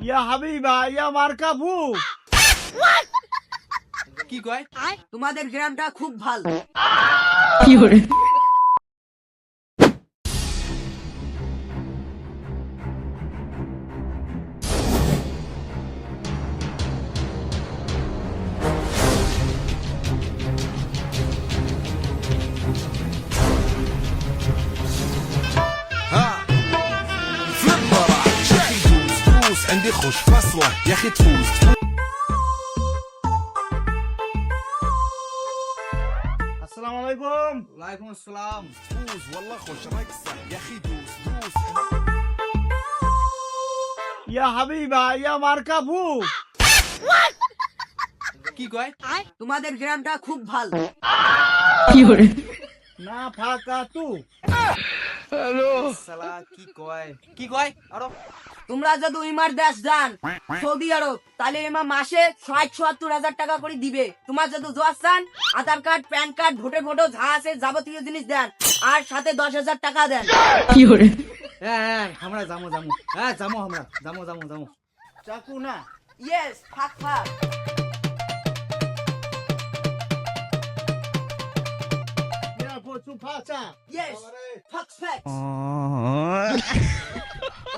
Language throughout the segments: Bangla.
ইয়া হাবিবা ইয়া মার্কাফু কি কয়? তোমাদের গ্রামটা খুব ভালো। কি عندي خوش فصلة يا اخي تفوز আসসালামু আলাইকুম ওয়ালাইকুম আসসালাম تفوز والله خوش رقصة يا اخي دوس دوس ইয়া হাবিবা ইয়া মার্কাবু কি কয় তোমাদের গ্রামটা খুব ভালো না ফাকা তু সালা কি কয়? কি কয়? আরও। তোমরা যদি ইমার দেশ যান সৌদি আরব তাহলে এমা মাসে ষাট সত্তর হাজার টাকা করে দিবে। তোমার যদি জোয়ার চান আধার কার্ড প্যান কার্ড ভোটের ফটো যা আছে যাবতীয় জিনিস দেন আর সাথে দশ হাজার টাকা দেন। হ্যাঁ হ্যাঁ আমরা যামো যামো। হ্যাঁ যামো আমরা যামো যামো যামো। চাকু না। ইয়েস ফাক ফাক। ফাচা ইয়েস ফাক ফাক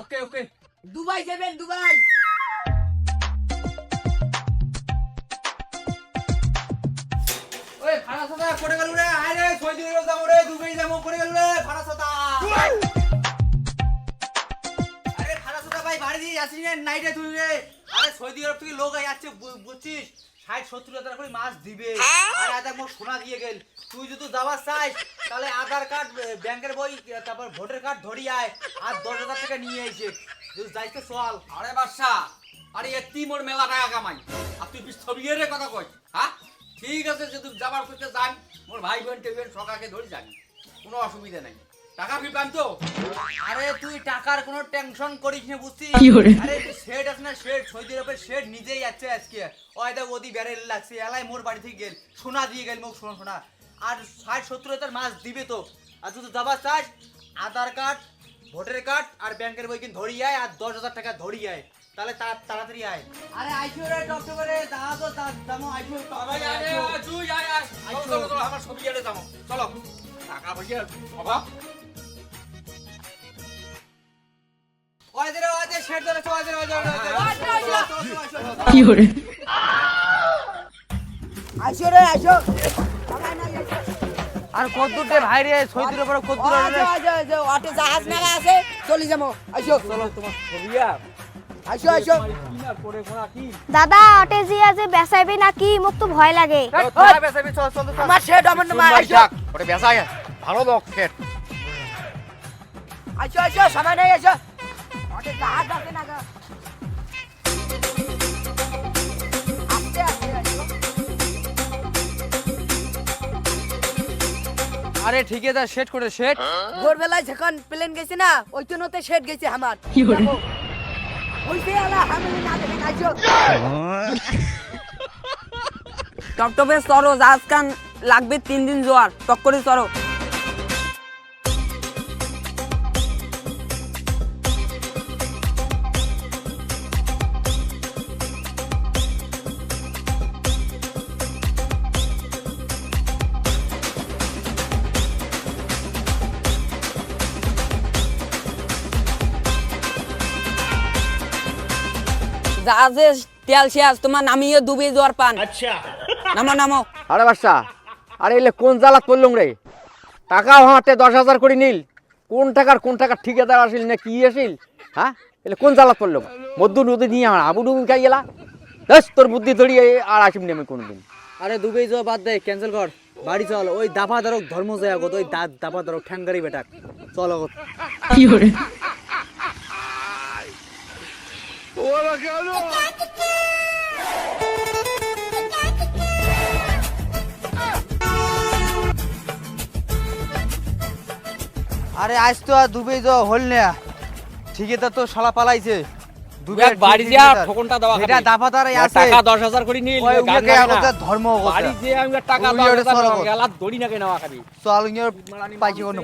ওকে ওকে দুবাই যাবেন দুবাই ওই ভাড়া সাদা করে গেল রে আয় রে সৌদি আরব যাব রে দুবাই যাব করে গেল রে ভাড়া সাদা আরে ভাড়া সাদা ভাই বাড়ি দিয়ে আসিস রে নাইটে তুই রে। আরে সৌদি আরব থেকে লোক যাচ্ছে বুঝছিস? ষাট সত্তর হাজার করে মাছ দিবে। আর মোট সোনা দিয়ে গেল। তুই যদি যাবার চাস তাহলে আধার কার্ড ব্যাংকের বই তারপর ভোটার কার্ড ধরি আয়। আর দশ হাজার টাকা নিয়ে এসে তুই যাইতে চল। আরে বাদশা আরে এতি মোর মেলা টাকা কামাই। আর তুই ছবিয়ে কথা কই হ্যাঁ ঠিক আছে যদি যাবার করতে যান মোর ভাই বোন টেবেন সকাকে ধরে যান কোনো অসুবিধা নাই। টাকা ফি পান তো? আরে তুই টাকার কোনো টেনশন করিস না বুঝছিস? আরে শেড আছে না শেড? সৌদি আরবের শেড নিজেই যাচ্ছে আজকে। ওই দেখ ওদি বেড়ে লাগছে এলাই মোর বাড়ি থেকে গেল। সোনা দিয়ে গেল মুখ সোনা সোনা আর ষাট সত্তর হাজার মাস দিবে তো। আর তুই যাবার চাস আধার কার্ড ভোটার কার্ড আর ব্যাংকের বই কিন ধরি আয় আর দশ হাজার টাকা ধরি আয়। তাহলে তা- তাড়াতাড়ি আয়। আরে আইসো রে ডক্টর রে দাঁড়া তো দামো আইসো আরে, আরে, আরে, তুই আয়, আয়। চলো, চলো, চলো, আমার ছবি এড়ে যাব চলো। টাকা পয়সা অভাব। ওই দে রে ওই দে শেড ধরে ওই দে ওই দে ওই দে আইসো রে আইসো। আর কদ্দুরটে ভাই রে সৌদি আরবের কদ্দুর আইসো অটো জাহাজ নাগা আছে চলে যাব আইসো চলো তোমার ছবিয়া আইসো আইসো দাদা অটে জি আছে বেচাইবি নাকি মোক তো ভয় লাগে আমার শেড আমার নাম আইসো ওটা বেসায় ভালো লোক খেট আইসো আইসো সময় নেই আইসো অটো জাহাজ আছে নাগা আরে ঠিক আছে সেট করে সেট ভোরবেলায় যখন প্লেন গেছে না ওই জন্যতে সেট গেছে আমার। ওইতে আলা আমি না দেখে আইছো টপটপে সরো আজকান লাগবে তিন দিন জোয়ার টক করে সরো জাহাজে তেল শেষ তোমার নামিয়ে ডুবে জোয়ার পান। আচ্ছা। নামো নামো। আরে বাসা আরে এলে কোন জ্বালাত পড়লুম রে? টাকা হাতে দশ হাজার করে নিল। কোন টাকার কোন টাকার ঠিকাদার আসিল না কি আসিল? হ্যাঁ? এলে কোন জ্বালাত পড়লুম? মদ্দু নদী নিয়ে আমার আবু ডুবুন খাই গেলা। বেশ তোর বুদ্ধি ধরিয়ে আর আসিম নি আমি কোনোদিন। আরে দুবাই যাওয়া বাদ দে ক্যান্সেল কর। বাড়ি চল ওই দাফা ধরক ধর্ম যায় আগত ওই দা দাফা ধরক ঠ্যাঙ্গারি বেটাক। চল আগত। আরে আজ তো আর দুবাই যাওয়া হল না। ঠিকাদার তো শালা পালাইছে। দুবাই বাড়ি যা ঠকনটা দেওয়া এটা দাফা তারাই আছে। টাকা দশ হাজার করে ধর্ম বাড়ি যে আমি টাকা ওরে। গেলা দড়ি নেওয়া খাবি। চল পাইছি কোন